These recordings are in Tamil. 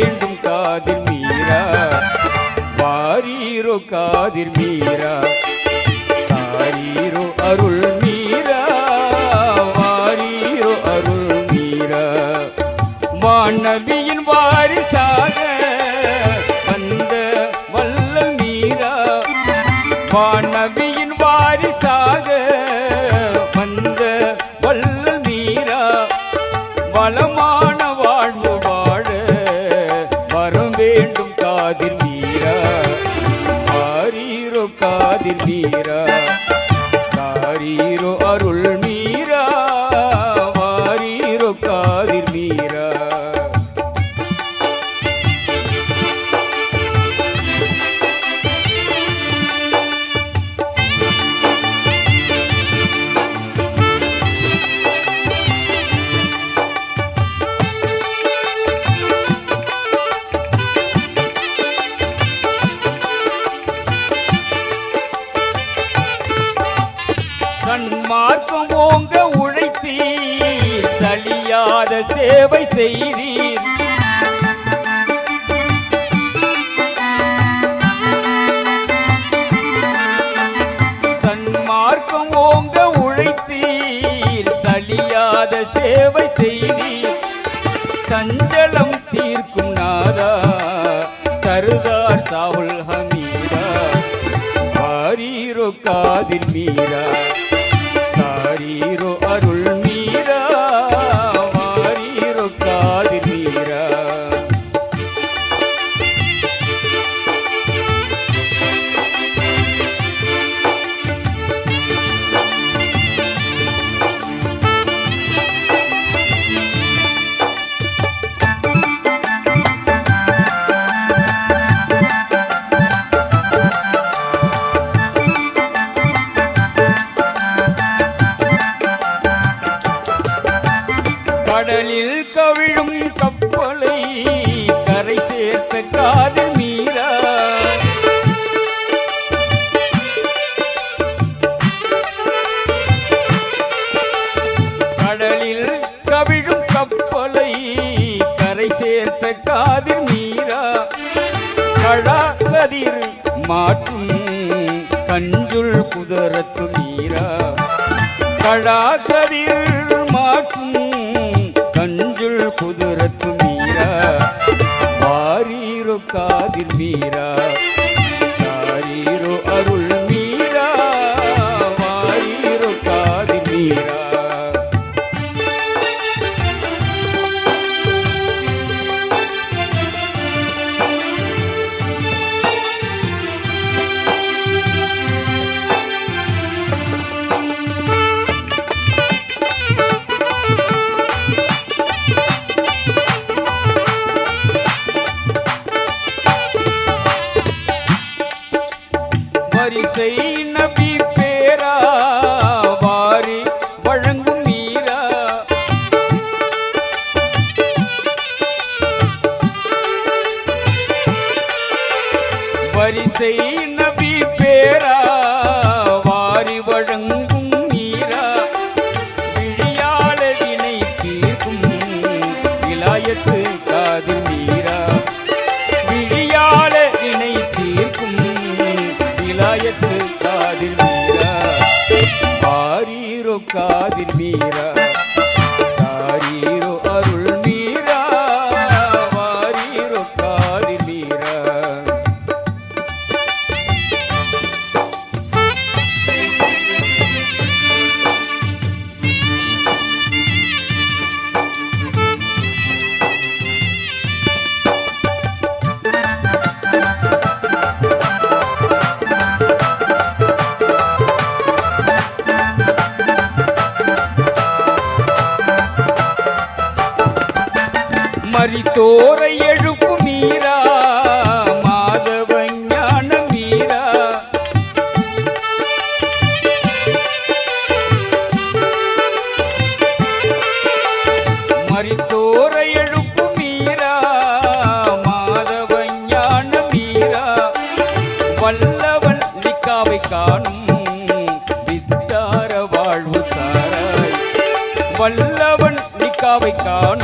வேண்டும் காதிர் மீரா. வாரீரோ காதிர் மீரா. தாரீரோ அருள் மீரா. வாரீரோ அருள் மீரா. வானவியின் வாரிசாக வேண்டும் காதிர் மீரா ஆரீரோ காதிர் சேவை செய்தீர். சன்மார்க்கம் ஓங்க உழைத்தீர். சலியாத சேவை செய்தீர். கடலில் கவிழும் கப்பலை கரை சேர்த்த காதில் மீரா கடலில் கவிழும் கப்பலை கரை சேர்த்த காதில் மீரா கழாகதிர் மாற்றும் கஞ்சுள் குதிரத்து மீரா கழாகதிர் மாற்றும் குதிரத்து மீரா? வாரீரோ காதிர் மீரா? காதில் மீரா மாறி தோரை எழுப்பு மீரா மாதவ ஞான மீரா? மறி தோரை எழுப்பு மீரா மாதவ ஞான மீரா? வல்லவன் நிக்காவை காணும் வித்தார வாழ்வு தாராய். வல்லவன் நிக்காவை காணும்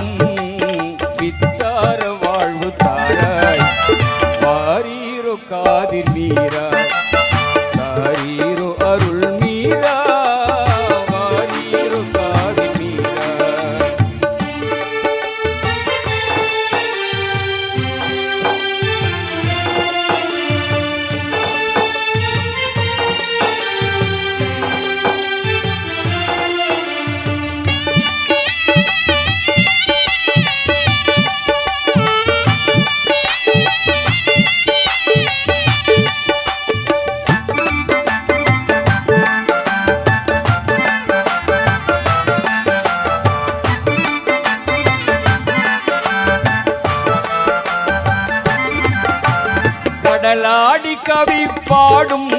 கடலாடி கவி பாடும்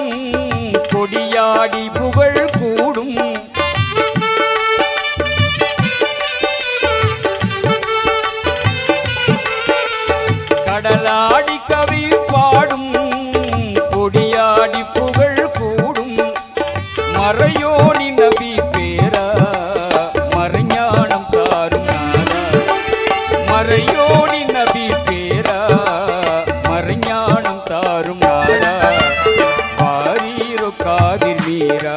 கொடியாடி புகழ் கூடும். கடலா தாரும் நாடா வாரீரோ காதிர் மீரா.